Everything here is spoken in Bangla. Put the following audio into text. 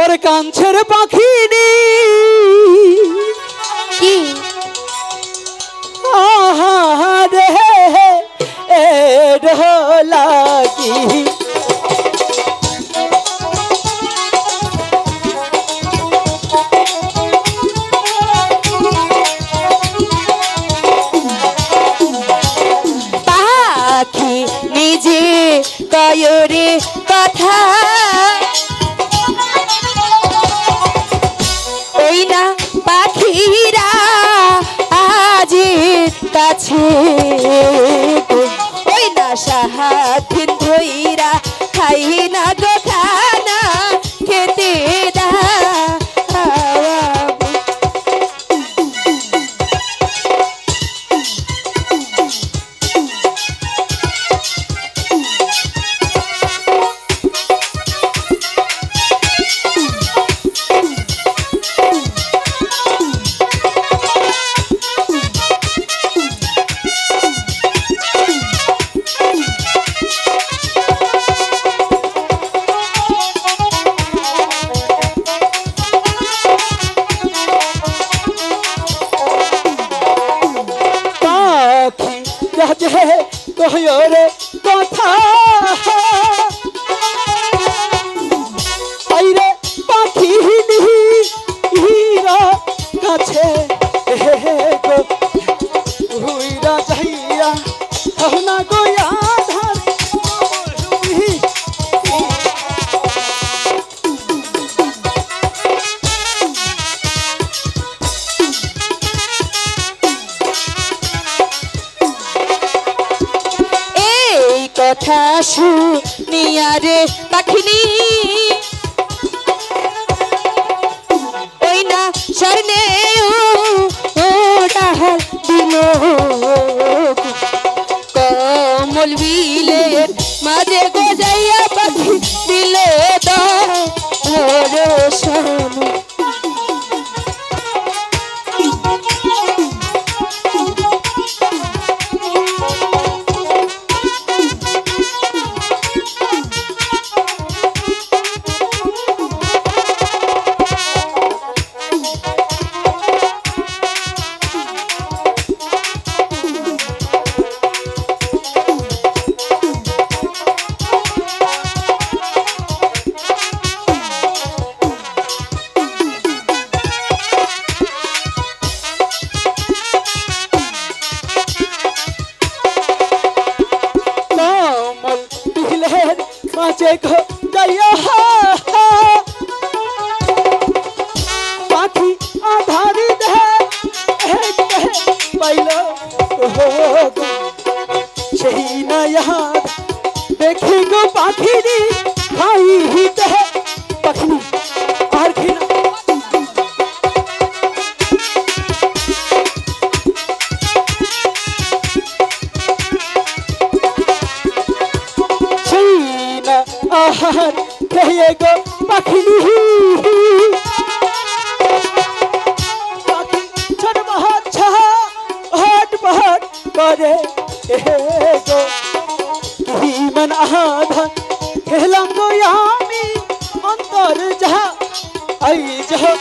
ওর কাঞ্ছের পাখি কি? আহা রে এ ঢোলাকি পাখি নিজে কয়রে কথা আজির রাজে কয়রে কথা। কথা শুনিয়া রে পাখিনি ওই না স্বর্ণে ডাহার দিল। কমল বিলের মাঝে গজাইয়া বিলের মাঝে গো যাইয়া পাখি আধারি দে পাইল। সেই না দেখি গো পাখিরি। আহার খেয়ে গো পাখি ছোট মহাট হাট পাহাট করে গো কি মন আধা খেলাম গো আমি অন্তর যাহা আই যাহা